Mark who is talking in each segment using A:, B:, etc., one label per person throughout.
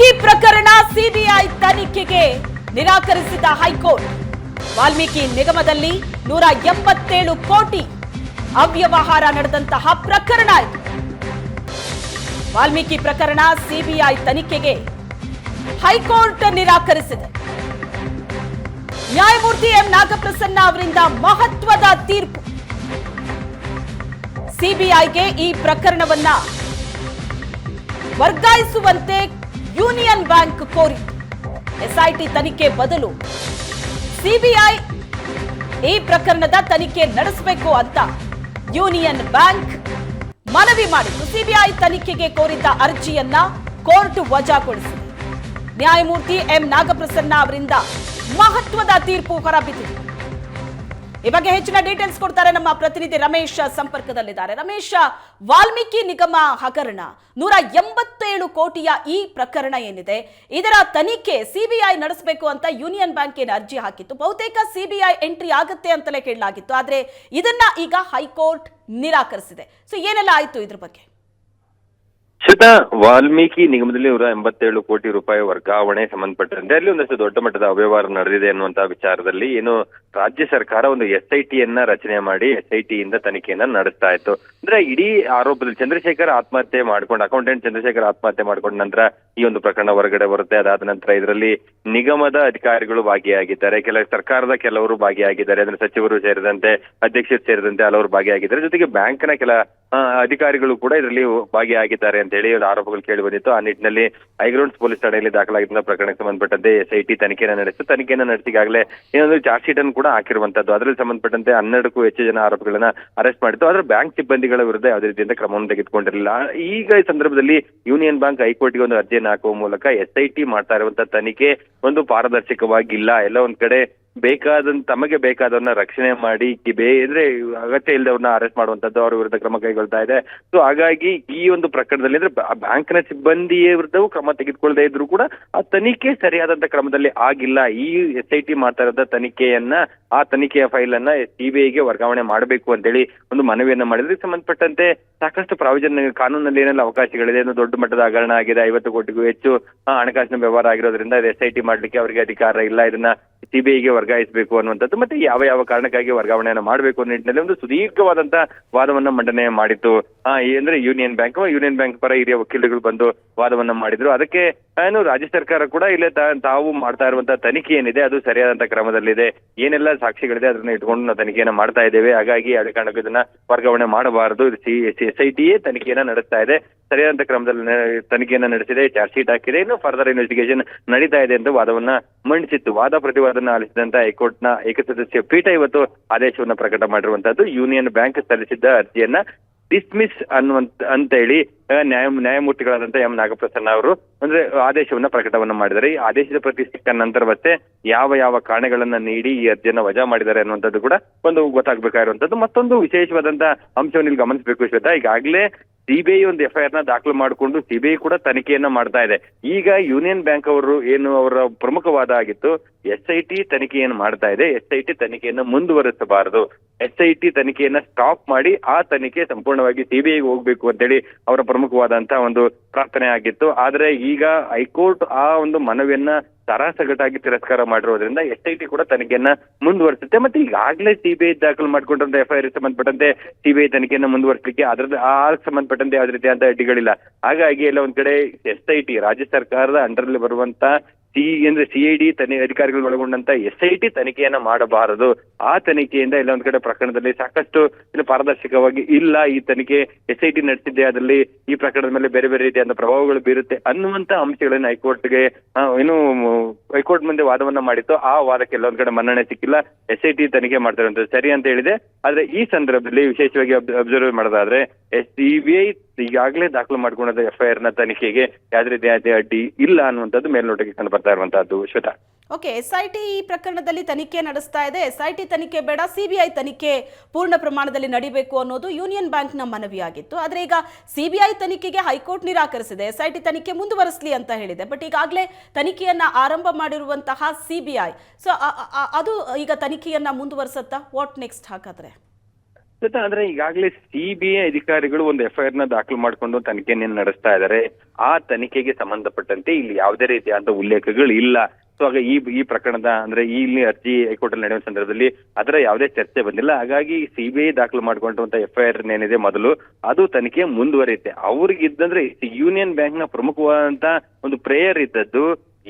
A: ವಾಲ್ಮೀಕಿ ಪ್ರಕರಣ ಸಿಬಿಐ ತನಿಖೆಗೆ ನಿರಾಕರಿಸಿದ ಹೈಕೋರ್ಟ್. ವಾಲ್ಮೀಕಿ ನಿಗಮದಲ್ಲಿ ನೂರ ಎಂಬತ್ತೇಳು ಕೋಟಿ ಅವ್ಯವಹಾರ ನಡೆದಂತಹ ಪ್ರಕರಣ ಇದು. ವಾಲ್ಮೀಕಿ ಪ್ರಕರಣ ಸಿಬಿಐ ತನಿಖೆಗೆ ಹೈಕೋರ್ಟ್ ನಿರಾಕರಿಸಿದೆ. ನ್ಯಾಯಮೂರ್ತಿ ಎಂ. ನಾಗಪ್ರಸನ್ನ ಅವರಿಂದ ಮಹತ್ವದ ತೀರ್ಪು. ಸಿಬಿಐಗೆ ಈ ಪ್ರಕರಣವನ್ನ ವರ್ಗಾಯಿಸುವಂತೆ ಯೂನಿಯನ್ ಬ್ಯಾಂಕ್ ಕೋರಿ ಎಸ್ಐಟಿ ತನಿಖೆ ಬದಲು ಸಿಬಿಐ ಈ ಪ್ರಕರಣದ ತನಿಖೆ ನಡೆಸಬೇಕು ಅಂತ ಯೂನಿಯನ್ ಬ್ಯಾಂಕ್ ಮನವಿ ಮಾಡಿತ್ತು. ಸಿಬಿಐ ತನಿಖೆಗೆ ಕೋರಿದ್ದ ಅರ್ಜಿಯನ್ನ ಕೋರ್ಟ್ ವಜಾಗೊಳಿಸಿದೆ. ನ್ಯಾಯಮೂರ್ತಿ ಎಂ ನಾಗಪ್ರಸನ್ನ ಅವರಿಂದ ಮಹತ್ವದ ತೀರ್ಪು ಹೊರಬಿದ್ದಿದೆ. ಈ ಬಗ್ಗೆ ಹೆಚ್ಚಿನ ಡೀಟೇಲ್ಸ್ ಕೊಡ್ತಾರೆ ನಮ್ಮ ಪ್ರತಿನಿಧಿ ರಮೇಶ್ ಸಂಪರ್ಕದಲ್ಲಿದ್ದಾರೆ. ರಮೇಶ್, ವಾಲ್ಮೀಕಿ ನಿಗಮ ಹಗರಣ ನೂರ ಎಂಬತ್ತೇಳು ಕೋಟಿಯ ಈ ಪ್ರಕರಣ ಏನಿದೆ? ಇದರ ತನಿಖೆ ಸಿಬಿಐ ನಡೆಸಬೇಕು ಅಂತ ಯೂನಿಯನ್ ಬ್ಯಾಂಕ್ ಏನು ಅರ್ಜಿ ಹಾಕಿತ್ತು. ಬಹುತೇಕ ಸಿಬಿಐ ಎಂಟ್ರಿ ಆಗುತ್ತೆ ಅಂತಲೇ ಕೇಳಲಾಗಿತ್ತು. ಆದ್ರೆ ಇದನ್ನ ಈಗ ಹೈಕೋರ್ಟ್ ನಿರಾಕರಿಸಿದೆ. ಸೊ ಏನೆಲ್ಲ ಆಯಿತು ಇದ್ರ ಬಗ್ಗೆ?
B: ಶ್ವೇತಾ ವಾಲ್ಮೀಕಿ ನಿಗಮದಲ್ಲಿ ನೂರ ಎಂಬತ್ತೇಳು ಕೋಟಿ ರೂಪಾಯಿ ವರ್ಗಾವಣೆ ಸಂಬಂಧಪಟ್ಟಂತೆ ಅಲ್ಲಿ ಒಂದಷ್ಟು ದೊಡ್ಡ ಮಟ್ಟದ ಅವ್ಯವಹಾರ ನಡೆದಿದೆ ಅನ್ನುವಂತಹ ವಿಚಾರದಲ್ಲಿ ಏನು ರಾಜ್ಯ ಸರ್ಕಾರ ಒಂದು ಎಸ್ ಐ ರಚನೆ ಮಾಡಿ ಎಸ್ ಐ ತನಿಖೆಯನ್ನ ನಡೆಸ್ತಾ ಇತ್ತು. ಅಂದ್ರೆ ಇಡೀ ಆರೋಪದಲ್ಲಿ ಚಂದ್ರಶೇಖರ್ ಆತ್ಮಹತ್ಯೆ ಮಾಡ್ಕೊಂಡು ಅಕೌಂಟೆಂಟ್ ಚಂದ್ರಶೇಖರ್ ಆತ್ಮಹತ್ಯೆ ಮಾಡ್ಕೊಂಡ ನಂತರ ಈ ಒಂದು ಪ್ರಕರಣ ಹೊರಗಡೆ ಬರುತ್ತೆ. ಅದಾದ ನಂತರ ಇದರಲ್ಲಿ ನಿಗಮದ ಅಧಿಕಾರಿಗಳು ಭಾಗಿಯಾಗಿದ್ದಾರೆ. ಕೆಲ ಸರ್ಕಾರದ ಕೆಲವರು ಭಾಗಿಯಾಗಿದ್ದಾರೆ. ಅಂದ್ರೆ ಸಚಿವರು ಸೇರಿದಂತೆ, ಅಧ್ಯಕ್ಷರು ಸೇರಿದಂತೆ ಹಲವರು ಭಾಗಿಯಾಗಿದ್ದಾರೆ. ಜೊತೆಗೆ ಬ್ಯಾಂಕ್ನ ಕೆಲ ಅಧಿಕಾರಿಗಳು ಕೂಡ ಇದರಲ್ಲಿ ಭಾಗಿಯಾಗಿದ್ದಾರೆ ಅಂತ ಹೇಳಿ ಒಂದು ಆರೋಪಗಳು ಕೇಳಿ ಬಂದಿತ್ತು. ಆ ನಿಟ್ಟಿನಲ್ಲಿ ಹೈಗ್ರೌಂಡ್ಸ್ ಪೊಲೀಸ್ ಠಾಣೆಯಲ್ಲಿ ದಾಖಲಾಗಿದ್ದ ಪ್ರಕರಣಕ್ಕೆ ಸಂಬಂಧಪಟ್ಟಂತೆ ಎಸ್ ಐ ಟಿ ತನಿಖೆಯನ್ನು ನಡೆಸಿತು ತನಿಖೆಯನ್ನು ನಡೆಸಿ ಈಗಾಗಲೇ ಏನಂದ್ರೆ ಚಾರ್ಜ್ ಶೀಟ್ ಅನ್ನು ಕೂಡ ಹಾಕಿರುವಂತದ್ದು ಅದರಲ್ಲಿ ಸಂಬಂಧಪಟ್ಟಂತೆ ಹನ್ನೆರಡಕ್ಕೂ ಹೆಚ್ಚು ಜನ ಆರೋಪಿಗಳನ್ನ ಅರೆಸ್ಟ್ ಮಾಡಿತ್ತು. ಆದ್ರೆ ಬ್ಯಾಂಕ್ ಸಿಬ್ಬಂದಿಗಳ ವಿರುದ್ಧ ಯಾವುದೇ ರೀತಿಯಿಂದ ಕ್ರಮವನ್ನು ತೆಗೆದುಕೊಂಡಿರಲಿಲ್ಲ. ಈಗ ಈ ಸಂದರ್ಭದಲ್ಲಿ ಯೂನಿಯನ್ ಬ್ಯಾಂಕ್ ಹೈಕೋರ್ಟ್ಗೆ ಒಂದು ಅರ್ಜಿಯನ್ನು ಹಾಕುವ ಮೂಲಕ ಎಸ್ ಐ ಟಿ ಮಾಡ್ತಾ ಇರುವಂತಹ ತನಿಖೆ ಒಂದು ಪಾರದರ್ಶಕವಾಗಿಲ್ಲ. ಎಲ್ಲ ಒಂದ್ ಕಡೆ ಬೇಕಾದಂತ, ತಮಗೆ ಬೇಕಾದವ್ರನ್ನ ರಕ್ಷಣೆ ಮಾಡಿ, ಕಿ- ಬೇ ಅಂದ್ರೆ ಅಗತ್ಯ ಇಲ್ಲದವ್ರನ್ನ ಅರೆಸ್ಟ್ ಮಾಡುವಂತದ್ದು ಅವ್ರ ವಿರುದ್ಧ ಕ್ರಮ ಕೈಗೊಳ್ತಾ ಇದೆ. ಸೊ ಹಾಗಾಗಿ ಈ ಒಂದು ಪ್ರಕರಣದಲ್ಲಿ ಅಂದ್ರೆ ಬ್ಯಾಂಕ್ನ ಸಿಬ್ಬಂದಿಯ ವಿರುದ್ಧವೂ ಕ್ರಮ ತೆಗೆದುಕೊಳ್ಳದೆ ಇದ್ರು ಕೂಡ ಆ ತನಿಖೆ ಸರಿಯಾದಂತ ಕ್ರಮದಲ್ಲಿ ಆಗಿಲ್ಲ. ಈ ಎಸ್ ಐ ಟಿ ಮಾತಾಡದ ತನಿಖೆಯನ್ನ, ಆ ತನಿಖೆಯ ಫೈಲ್ ಅನ್ನ ಸಿಬಿಐಗೆ ವರ್ಗಾವಣೆ ಮಾಡಬೇಕು ಅಂತೇಳಿ ಒಂದು ಮನವಿಯನ್ನ ಮಾಡಿದ್ರೆ. ಸಂಬಂಧಪಟ್ಟಂತೆ ಸಾಕಷ್ಟು ಪ್ರಾವಿಜನ್ ಕಾನೂನಲ್ಲಿ ಏನೆಲ್ಲ ಅವಕಾಶಗಳಿದೆ? ಅನ್ನೋ ದೊಡ್ಡ ಮಟ್ಟದ ಹಗರಣ ಆಗಿದೆ, ಐವತ್ತು ಕೋಟಿಗೂ ಹೆಚ್ಚು ಹಣಕಾಸಿನ ವ್ಯವಹಾರ ಆಗಿರೋದ್ರಿಂದ ಎಸ್ ಐ ಟಿ ಮಾಡ್ಲಿಕ್ಕೆ ಅವರಿಗೆ ಅಧಿಕಾರ ಇಲ್ಲ. ಇದನ್ನ ಸಿಬಿಐಗೆ ವರ್ಗಾಯಿಸಬೇಕು ಅನ್ನುವಂಥದ್ದು, ಮತ್ತೆ ಯಾವ ಯಾವ ಕಾರಣಕ್ಕಾಗಿ ವರ್ಗಾವಣೆಯನ್ನು ಮಾಡಬೇಕು ಅನ್ನೋ ನಿಟ್ಟಿನಲ್ಲಿ ಒಂದು ಸುದೀರ್ಘವಾದಂತ ವಾದವನ್ನ ಮಂಡನೆ ಮಾಡಿತ್ತು ಅಂದ್ರೆ ಯೂನಿಯನ್ ಬ್ಯಾಂಕ್ ಯೂನಿಯನ್ ಬ್ಯಾಂಕ್ ಪರ ಹಿರಿಯ ವಕೀಲರುಗಳು ಬಂದು ವಾದವನ್ನ ಮಾಡಿದ್ರು. ಅದಕ್ಕೆ ಏನು ರಾಜ್ಯ ಸರ್ಕಾರ ಕೂಡ ಇಲ್ಲೇ ತಾವು ಮಾಡ್ತಾ ಇರುವಂತಹ ತನಿಖೆ ಏನಿದೆ, ಅದು ಸರಿಯಾದಂತ ಕ್ರಮದಲ್ಲಿದೆ. ಏನೆಲ್ಲ ಸಾಕ್ಷಿಗಳಿದೆ, ಅದನ್ನ ಇಟ್ಕೊಂಡು ನಾವು ತನಿಖೆಯನ್ನು ಮಾಡ್ತಾ ಇದ್ದೇವೆ. ಹಾಗಾಗಿ ಯಾವುದೇ ಕಾರಣಕ್ಕೂ ಇದನ್ನ ವರ್ಗಾವಣೆ ಮಾಡಬಾರದು. ಎಸ್ ಐ ಟಿಯೇ ತನಿಖೆಯನ್ನ ನಡೆಸ್ತಾ ಇದೆ. ಸರಿಯಾದಂತ ಕ್ರಮದಲ್ಲಿ ತನಿಖೆಯನ್ನ ನಡೆಸಿದೆ, ಚಾರ್ಜ್ ಶೀಟ್ ಹಾಕಿದೆ. ಇನ್ನು ಫರ್ದರ್ ಇನ್ವೆಸ್ಟಿಗೇಷನ್ ನಡೀತಾ ಇದೆ ಎಂದು ವಾದವನ್ನ ಮಂಡಿಸಿತ್ತು. ವಾದ ಪ್ರತಿವಾದನ ಆಲಿಸಿದಂತ ಹೈಕೋರ್ಟ್ನ ಏಕಸದಸ್ಯ ಪೀಠ ಇವತ್ತು ಆದೇಶವನ್ನು ಪ್ರಕಟ ಮಾಡಿರುವಂತಹದ್ದು. ಯೂನಿಯನ್ ಬ್ಯಾಂಕ್ ಸಲ್ಲಿಸಿದ್ದ ಅರ್ಜಿಯನ್ನ ಡಿಸ್ಮಿಸ್ ಅನ್ನುವಂತ ಅಂತ ಹೇಳಿ ನ್ಯಾಯ, ನ್ಯಾಯಮೂರ್ತಿಗಳಾದಂತ ಎಂ. ನಾಗಪ್ರಸನ್ನ ಅವರು, ಅಂದ್ರೆ ಆದೇಶವನ್ನ ಪ್ರಕಟವನ್ನ ಮಾಡಿದ್ದಾರೆ. ಈ ಆದೇಶದ ಪ್ರತಿ ಸಿಕ್ಕ ನಂತರವಷ್ಟೇ ಯಾವ ಯಾವ ಕಾರಣಗಳನ್ನ ನೀಡಿ ಈ ಅರ್ಜಿಯನ್ನ ವಜಾ ಮಾಡಿದ್ದಾರೆ ಅನ್ನುವಂಥದ್ದು ಕೂಡ ಒಂದು ಗೊತ್ತಾಗಬೇಕಾಗಿರುವಂತದ್ದು. ಮತ್ತೊಂದು ವಿಶೇಷವಾದಂತಹ ಅಂಶವನ್ನು ಇಲ್ಲಿ ಗಮನಿಸಬೇಕು ಶ್ವೇತಾ. ಈಗಾಗಲೇ ಸಿಬಿಐ ಒಂದು ಎಫ್ಐಆರ್ನ ದಾಖಲು ಮಾಡಿಕೊಂಡು ಸಿಬಿಐ ಕೂಡ ತನಿಖೆಯನ್ನ ಮಾಡ್ತಾ ಇದೆ. ಈಗ ಯೂನಿಯನ್ ಬ್ಯಾಂಕ್ ಅವರು ಏನು ಅವರ ಪ್ರಮುಖವಾದ ಆಗಿತ್ತು ಎಸ್ ಐ ಟಿ ತನಿಖೆಯನ್ನು ಮಾಡ್ತಾ ಇದೆ. ಎಸ್ ಐ ಟಿ ತನಿಖೆಯನ್ನು ಮುಂದುವರಿಸಬಾರದು. ಎಸ್ ಐ ತನಿಖೆಯನ್ನ ಸ್ಟಾಪ್ ಮಾಡಿ ಆ ತನಿಖೆ ಸಂಪೂರ್ಣವಾಗಿ ಸಿಬಿಐಗೆ ಹೋಗ್ಬೇಕು ಅಂತೇಳಿ ಅವರ ಪ್ರಮುಖವಾದಂತಹ ಒಂದು ಪ್ರಾರ್ಥನೆ ಆಗಿತ್ತು. ಆದ್ರೆ ಈಗ ಹೈಕೋರ್ಟ್ ಆ ಒಂದು ಮನವಿಯನ್ನ ತರಾಸಗಟಾಗಿ ತಿರಸ್ಕಾರ ಮಾಡಿರೋದ್ರಿಂದ ಎಸ್ ಐ ಟಿ ಕೂಡ ತನಿಖೆಯನ್ನ ಮುಂದುವರಿಸುತ್ತೆ. ಮತ್ತೆ ಈಗಾಗಲೇ ಸಿಬಿಐ ದಾಖಲು ಮಾಡ್ಕೊಂಡಿರೋ ಎಫ್ಐಆರ್ ಸಂಬಂಧಪಟ್ಟಂತೆ ಸಿಬಿಐ ತನಿಖೆಯನ್ನ ಮುಂದುವರಿಸಲಿಕ್ಕೆ ಅದರ ಆ ಸಂಬಂಧಪಟ್ಟಂತೆ ಯಾವುದೇ ರೀತಿಯಾದ ಅಡ್ಡಿಗಳಿಲ್ಲ. ಹಾಗಾಗಿ ಎಲ್ಲ ಒಂದ್ ಕಡೆ ಎಸ್ ಐ ಟಿ, ರಾಜ್ಯ ಸರ್ಕಾರದ ಅಂಡರ್ ಅಲ್ಲಿ ಬರುವಂತ ಸಿ ಅಂದ್ರೆ ಸಿಐಡಿ ತನಿ, ಅಧಿಕಾರಿಗಳು ಒಳಗೊಂಡಂತ ಎಸ್ ಐ ಟಿ ತನಿಖೆಯನ್ನ ಮಾಡಬಾರದು. ಆ ತನಿಖೆಯಿಂದ ಎಲ್ಲ ಒಂದ್ ಕಡೆ ಪ್ರಕರಣದಲ್ಲಿ ಸಾಕಷ್ಟು ಪಾರದರ್ಶಕವಾಗಿ ಇಲ್ಲ ಈ ತನಿಖೆ. ಎಸ್ ಐ ಟಿ ನಡೆಸಿದ್ದೆ ಅದರಲ್ಲಿ ಈ ಪ್ರಕರಣದ ಮೇಲೆ ಬೇರೆ ಬೇರೆ ರೀತಿಯಾದ ಪ್ರಭಾವಗಳು ಬೀರುತ್ತೆ ಅನ್ನುವಂತ ಅಂಶಗಳನ್ನ ಹೈಕೋರ್ಟ್ಗೆ ಏನು ಹೈಕೋರ್ಟ್ ಮುಂದೆ ವಾದವನ್ನ ಮಾಡಿತ್ತು. ಆ ವಾದಕ್ಕೆ ಎಲ್ಲ ಒಂದ್ ಕಡೆ ಮನ್ನಣೆ ಸಿಕ್ಕಿಲ್ಲ. ಎಸ್ ಐ ಟಿ ತನಿಖೆ ಮಾಡ್ತಾರೆ ಸರಿ ಅಂತ ಹೇಳಿದೆ. ಆದ್ರೆ ಈ ಸಂದರ್ಭದಲ್ಲಿ ವಿಶೇಷವಾಗಿ ಅಬ್ಸರ್ವ್ ಮಾಡೋದಾದ್ರೆ ಎಸ್ ಸಿಬಿಐ ಈಗಾಗಲೇ ದಾಖಲು ಮಾಡಿಕೊಂಡಿದ್ದ ಎಫ್ಐಆರ್ನ ತನಿಖೆಗೆ ಯಾವುದೇ ಅದೇ ಅಡ್ಡಿ ಇಲ್ಲ ಅನ್ನುವಂಥದ್ದು ಮೇಲ್ನೋಟಕ್ಕೆ ಕಂಡು ಬರ್ತಾ ಇರುವಂತಹದ್ದು, Shweta.
A: Okay S I T ಈ ಪ್ರಕರಣದಲ್ಲಿ ತನಿಖೆ ನಡೆಸ್ತಾ ಇದೆ. ಎಸ್ ಐ ಟಿ ತನಿಖೆ ಬೇಡ ಸಿಬಿಐ ತನಿಖೆ ಪೂರ್ಣ ಪ್ರಮಾಣದಲ್ಲಿ ನಡಿಬೇಕು ಅನ್ನೋದು ಯೂನಿಯನ್ ಬ್ಯಾಂಕ್ನ ಮನವಿಯಾಗಿತ್ತು. ಆದರೆ ಈಗ ಸಿಬಿಐ ತನಿಖೆಗೆ ಹೈಕೋರ್ಟ್ ನಿರಾಕರಿಸಿದೆ. ಎಸ್ ಐ ಟಿ ತನಿಖೆ ಮುಂದುವರಿಸಲಿ ಅಂತ ಹೇಳಿದೆ. ಬಟ್ ಈಗಾಗಲೇ ತನಿಖೆಯನ್ನ ಆರಂಭ ಮಾಡಿರುವಂತಹ ಸಿಬಿಐ ಸೊ ಅದು ಈಗ ತನಿಖೆಯನ್ನ ಮುಂದುವರೆಸುತ್ತಾ? ವಾಟ್ ನೆಕ್ಸ್ಟ್ ಹಾಗಾದ್ರೆ?
B: ಜೊತೆ ಅಂದ್ರೆ ಈಗಾಗಲೇ ಸಿಬಿಐ ಅಧಿಕಾರಿಗಳು ಒಂದು ಎಫ್ಐಆರ್ನ ದಾಖಲು ಮಾಡಿಕೊಂಡು ತನಿಖೆಯನ್ನು ನಡೆಸ್ತಾ ಇದ್ದಾರೆ ಆ ತನಿಖೆಗೆ ಸಂಬಂಧಪಟ್ಟಂತೆ ಇಲ್ಲಿ ಯಾವುದೇ ರೀತಿಯಾದ ಉಲ್ಲೇಖಗಳು ಇಲ್ಲ. ಸೊ ಆಗ ಈ ಈ ಪ್ರಕರಣದ ಅಂದ್ರೆ ಇಲ್ಲಿ ಅರ್ಜಿ ಹೈಕೋರ್ಟ್ ಅಲ್ಲಿ ನಡೆಯುವ ಸಂದರ್ಭದಲ್ಲಿ ಅದರ ಯಾವುದೇ ಚರ್ಚೆ ಬಂದಿಲ್ಲ. ಹಾಗಾಗಿ ಸಿಬಿಐ ದಾಖಲು ಮಾಡಿಕೊಂಡಂತ ಎಫ್ಐಆರ್ ಏನಿದೆ ಮೊದಲು ಅದು ತನಿಖೆ ಮುಂದುವರಿಯುತ್ತೆ. ಅವ್ರಿಗೆ ಇದ್ದಂದ್ರೆ ಯೂನಿಯನ್ ಬ್ಯಾಂಕ್ನ ಪ್ರಮುಖವಾದಂತ ಒಂದು ಪ್ರೇಯರ್ ಇದ್ದದ್ದು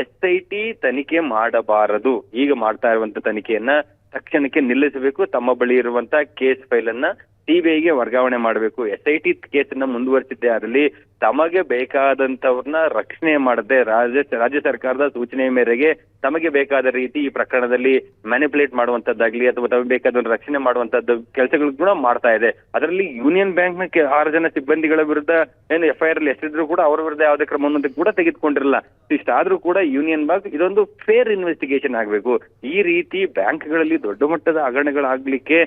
B: ಎಸ್ ಐ ಟಿ ತನಿಖೆ ಮಾಡಬಾರದು. ಈಗ ಮಾಡ್ತಾ ಇರುವಂತ ತನಿಖೆಯನ್ನ ತಕ್ಷಣಕ್ಕೆ ನಿಲ್ಲಿಸಬೇಕು. ತಮ್ಮ ಬಳಿ ಇರುವಂತ ಕೇಸ್ ಫೈಲ್ ಅನ್ನ ಸಿಬಿಐಗೆ ವರ್ಗಾವಣೆ ಮಾಡಬೇಕು. ಎಸ್ ಐ ಟಿ ನ ಮುಂದುವರಿಸಿದ್ದೆ ಅದರಲ್ಲಿ ತಮಗೆ ಬೇಕಾದಂತವ್ರನ್ನ ರಕ್ಷಣೆ ಮಾಡದೆ ರಾಜ್ಯ ರಾಜ್ಯ ಸರ್ಕಾರದ ಸೂಚನೆ ಮೇರೆಗೆ ತಮಗೆ ಬೇಕಾದ ರೀತಿ ಈ ಪ್ರಕರಣದಲ್ಲಿ ಮ್ಯಾನಿಪುಲೇಟ್ ಮಾಡುವಂತದ್ದಾಗ್ಲಿ ಅಥವಾ ತಮಗೆ ಬೇಕಾದ ರಕ್ಷಣೆ ಮಾಡುವಂತದ್ದು ಕೆಲಸಗಳು ಕೂಡ ಮಾಡ್ತಾ ಇದೆ. ಅದರಲ್ಲಿ ಯೂನಿಯನ್ ಬ್ಯಾಂಕ್ನ ಆರು ಜನ ಸಿಬ್ಬಂದಿಗಳ ವಿರುದ್ಧ ಏನು ಎಫ್ಐಆರ್ ಅಲ್ಲಿ ಎಷ್ಟಿದ್ರು ಕೂಡ ಅವರ ವಿರುದ್ಧ ಯಾವುದೇ ಕ್ರಮವನ್ನು ಕೂಡ ತೆಗೆದುಕೊಂಡಿರಲ್ಲ. ಇಷ್ಟಾದ್ರೂ ಕೂಡ ಯೂನಿಯನ್ ಬ್ಯಾಂಕ್ ಇದೊಂದು ಫೇರ್ ಇನ್ವೆಸ್ಟಿಗೇಷನ್ ಆಗಬೇಕು. ಈ ರೀತಿ ಬ್ಯಾಂಕ್ಗಳಲ್ಲಿ ದೊಡ್ಡ ಮಟ್ಟದ ಹಗರಣಗಳಾಗ್ಲಿಕ್ಕೆ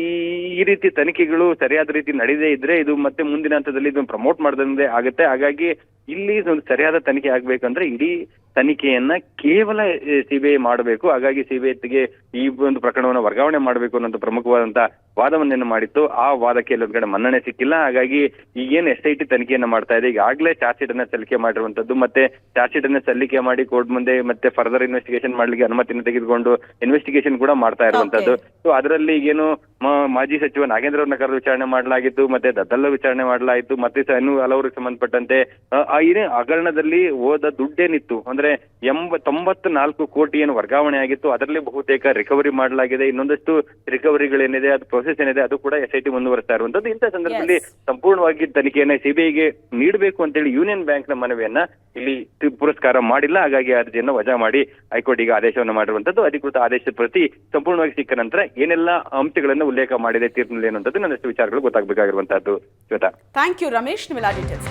B: ಈ ಈ ರೀತಿ ತನಿಖೆಗಳು ಸರಿಯಾದ ರೀತಿ ನಡೆದೇ ಇದ್ರೆ ಇದು ಮತ್ತೆ ಮುಂದಿನ ಹಂತದಲ್ಲಿ ಇದನ್ನು ಪ್ರಮೋಟ್ ಮಾಡದಂದೇ ಆಗುತ್ತೆ. ಹಾಗಾಗಿ ಇಲ್ಲಿ ಒಂದು ಸರಿಯಾದ ತನಿಖೆ ಆಗ್ಬೇಕಂದ್ರೆ ಇಡೀ ತನಿಖೆಯನ್ನ ಕೇವಲ ಸಿಬಿಐ ಮಾಡಬೇಕು. ಹಾಗಾಗಿ ಸಿಬಿಐಗೆ ಈ ಒಂದು ಪ್ರಕರಣವನ್ನು ವರ್ಗಾವಣೆ ಮಾಡಬೇಕು ಅನ್ನೋದು ಪ್ರಮುಖವಾದಂತ ವಾದವನ್ನೇನು ಮಾಡಿತ್ತು ಆ ವಾದಕ್ಕೆ ಎಲ್ಲೊಂದ್ ಕಡೆ ಮನ್ನಣೆ ಸಿಕ್ಕಿಲ್ಲ. ಹಾಗಾಗಿ ಈಗೇನು ಎಸ್ ಐ ಟಿ ತನಿಖೆಯನ್ನು ಮಾಡ್ತಾ ಇದೆ. ಈಗಾಗಲೇ ಚಾರ್ಜ್ ಶೀಟ್ ಅನ್ನ ಸಲ್ಲಿಕೆ ಮಾಡಿರುವಂತದ್ದು ಮತ್ತೆ ಚಾರ್ಜ್ ಶೀಟ್ ಅನ್ನ ಸಲ್ಲಿಕೆ ಮಾಡಿ ಕೋರ್ಟ್ ಮುಂದೆ ಮತ್ತೆ ಫರ್ದರ್ ಇನ್ವೆಸ್ಟಿಗೇಷನ್ ಮಾಡ್ಲಿಕ್ಕೆ ಅನುಮತಿಯನ್ನು ತೆಗೆದುಕೊಂಡು ಇನ್ವೆಸ್ಟಿಗೇಷನ್ ಕೂಡ ಮಾಡ್ತಾ ಇರುವಂತದ್ದು. ಸೊ ಅದರಲ್ಲಿ ಈಗೇನು ಮಾಜಿ ಸಚಿವ ನಾಗೇಂದ್ರ ಅವ್ರನ್ನ ಕರೆದು ವಿಚಾರಣೆ ಮಾಡಲಾಗಿತ್ತು ಮತ್ತೆ ದದ್ದಲ್ಲ ವಿಚಾರಣೆ ಮಾಡಲಾಯಿತು ಮತ್ತೆ ಇನ್ನು ಹಲವರಿಗೆ ಸಂಬಂಧಪಟ್ಟಂತೆ ಏನೇ ಹಗರಣದಲ್ಲಿ ಹೋದ ದುಡ್ಡೇನಿತ್ತು ಅಂದ್ರೆ ಎಂಬ ತೊಂಬತ್ ನಾಲ್ಕು ಕೋಟಿ ಏನು ವರ್ಗಾವಣೆ ಆಗಿತ್ತು. ಅದರಲ್ಲಿ ಬಹುತೇಕ ರಿಕವರಿ ಮಾಡಲಾಗಿದೆ. ಇನ್ನೊಂದಷ್ಟು ರಿಕವರಿಗಳೇನಿದೆ ಅದು ಪ್ರೊಸೆಸ್ ಏನಿದೆ ಅದು ಕೂಡ ಎಸ್ ಐ ಟಿ ಮುಂದುವರಿಸ್ತಾ ಇರುವಂತದ್ದು ಇಂಥ ಸಂದರ್ಭದಲ್ಲಿ. ಸಂಪೂರ್ಣವಾಗಿ ತನಿಖೆಯನ್ನ ಸಿಬಿಐಗೆ ನೀಡಬೇಕು ಅಂತೇಳಿ ಯೂನಿಯನ್ ಬ್ಯಾಂಕ್ನ ಮನವಿಯನ್ನ ಇಲ್ಲಿ ಪುರಸ್ಕಾರ ಮಾಡಿಲ್ಲ. ಹಾಗಾಗಿ ಅರ್ಜಿಯನ್ನು ವಜಾ ಮಾಡಿ ಹೈಕೋರ್ಟ್ ಈಗ ಆದೇಶವನ್ನು ಮಾಡಿರುವಂತದ್ದು ಅಧಿಕೃತ ಆದೇಶದ ಪ್ರತಿ ಸಂಪೂರ್ಣವಾಗಿ ಸಿಕ್ಕ ನಂತರ ಏನೆಲ್ಲ ಅಂಶಗಳನ್ನು ಉಲ್ಲೇಖ ಮಾಡಿದೆ ತೀರ್ಪಿನಲ್ಲಿ ಅನ್ನುವಂಥದ್ದು ನನ್ನಷ್ಟು ವಿಚಾರಗಳು ಗೊತ್ತಾಗಬೇಕಾಗಿರುವಂತಹದ್ದು ಶ್ವೇತಾ.
A: Thank you Ramesh. ನಿಮ್ಮೆಲ್ಲ ಡೀಟೇಲ್ಸ್